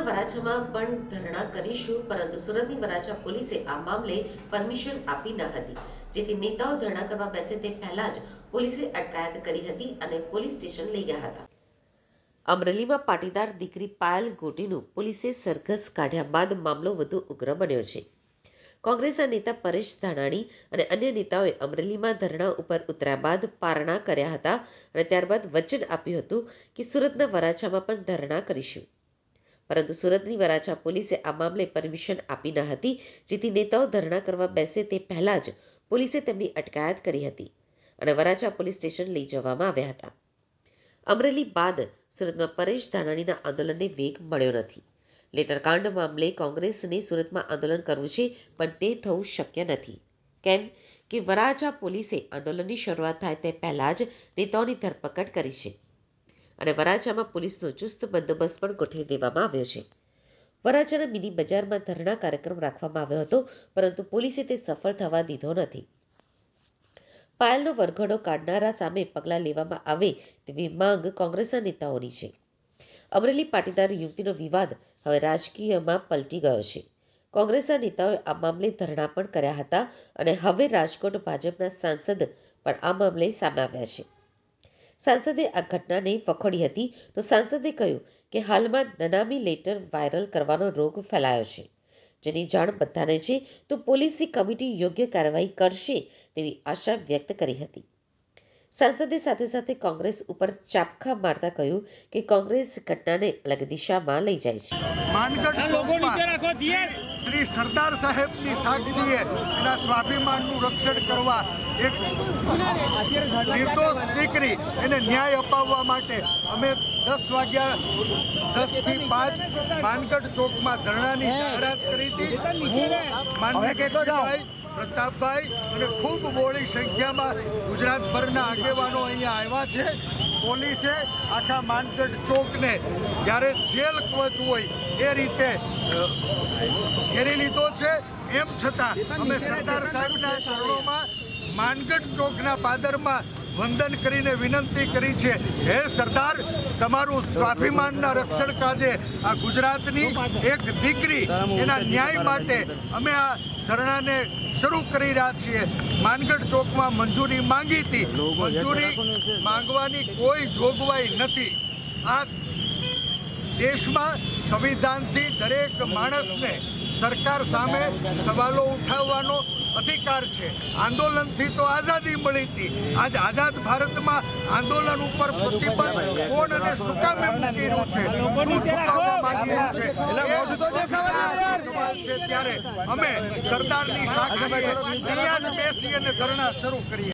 સુરતના વરાછામાં પણ ધરણા કરીશું, પરંતુ સુરતની વરાછા પોલીસે આ મામલે પરમિશન આપી ન હતી. જેથી નેતાઓ ધરણા કરવા બેસે તે પહેલા જ પોલીસે અટકાયત કરી હતી અને પોલીસ સ્ટેશન લઈ ગયા હતા. અમરેલીમાં પાટીદાર દીકરી પાયલ ગોટીનું પોલીસે સરઘસ કાઢ્યા બાદ મામલો વધુ ઉગ્ર બન્યો છે. કોંગ્રેસના નેતા પરેશ ધાનાણી અને અન્ય નેતાઓએ અમરેલીમાં ધરણા ઉપર ઉતર્યા બાદ પારણા કર્યા હતા અને ત્યારબાદ વચન આપ્યું હતું કે સુરતના વરાછામાં પણ ધરણા કરીશું. પરંતુ સુરતની વરાછા પોલીસે આ મામલે પરમિશન આપી ન હતી, જેથી નેતાઓ ધરણા કરવા બેસે તે પહેલાં જ પોલીસે તેમની અટકાયત કરી હતી અને વરાછા પોલીસ સ્ટેશન લઈ જવામાં આવ્યા હતા. અમરેલી બાદ સુરતમાં પરેશ ધાનાણીના આંદોલનને વેગ મળ્યો નથી. લેટરકાંડ મામલે કોંગ્રેસને સુરતમાં આંદોલન કરવું છે, પણ તે થવું શક્ય નથી. કેમ કે વરાછા પોલીસે આંદોલનની શરૂઆત થાય તે પહેલાં જ નેતાઓની ધરપકડ કરી છે. અને વરાછામાં પોલીસનો ચુસ્ત બંદોબસ્ત પણ ગોઠવી દેવામાં આવ્યો છે. વરાછાના મિની બજારમાં ધરણા કાર્યક્રમ રાખવામાં આવ્યો હતો, પરંતુ પોલીસે તે સફળ થવા દીધો નથી. પાયલનો વરઘડો કાઢનારા સામે પગલાં લેવામાં આવે તેવી માંગ કોંગ્રેસના નેતાઓની છે. અમરેલી પાટીદાર યુવતીનો વિવાદ હવે રાજકીયમાં પલટી ગયો છે. કોંગ્રેસના નેતાઓએ આ મામલે ધરણા પણ કર્યા હતા અને હવે રાજકોટ ભાજપના સાંસદ પણ આ મામલે સામે આવ્યા છે. સાંસદે આ ઘટનાને વખોડી હતી. તો સાંસદે કહ્યું કે હાલમાં નનામી લેટર વાયરલ કરવાનો રોગ ફેલાયો છે. જેની જાણ બધાને છે. તો પોલીસની કમિટી યોગ્ય કાર્યવાહી કરશે તેવી આશા વ્યક્ત કરી હતી. સાંસદે સાથે સાથે કોંગ્રેસ ઉપર ચાપખા મારતા કહ્યું કે કોંગ્રેસ ઘટનાને અલગ દિશામાં લઈ જાય છે. માનગઢ શ્રી સરદાર સાહેબની સાક્ષીએ એના સ્વાભિમાનનું રક્ષણ કરવા એક નિર્દોષ દીકરી એને ન્યાય અપાવવા માટે અમે દસ વાગ્યા દસથી પાંચ માનગઢ ચોકમાં ધરણાની જાહેરાત કરી હતી. હું પ્રતાપભાઈ અને ખૂબ બોળી સંખ્યામાં ગુજરાતભરના આગેવાનો અહીંયા આવ્યા છે. પોલીસે આખા માનગઢ ચોકને જ્યારે જેલ કવચ હોય એ રીતે ઘેરી લીધો છે. એમ છતાં અમે સરદાર સાહેબના ચરણોમાં માનગઢ ચોકના પાદરમાં વંદન કરીને વિનંતી કરી છે. હે સરદાર, તમારું સ્વાભિમાનના રક્ષણ કાજે આ ગુજરાતની એક દીકરી એના ન્યાય માટે અમે આ ધરણાને શરૂ કરી રહ્યા છીએ. માનગઢ ચોકમાં મંજૂરી માંગી હતી. મંજૂરી માંગવાની કોઈ જોગવાઈ નથી. આ દેશમાં સંવિધાનથી દરેક માણસને સરકાર સામે સવાલો ઉઠાવવાનો અધિકાર છે. આંદોલનથી તો આઝાદી મળી હતી. આજ આઝાદ ભારતમાં આંદોલન ઉપર પ્રતિબંધ કોણ અને શું કામે મૂકી રહ્યું છે? શું છુપાવવા માંગી રહ્યું છે? ત્યારે અમે સરદારની સાક્ષીએ અહીંયા જ બેસી અને ધરણા શરૂ કરીએ.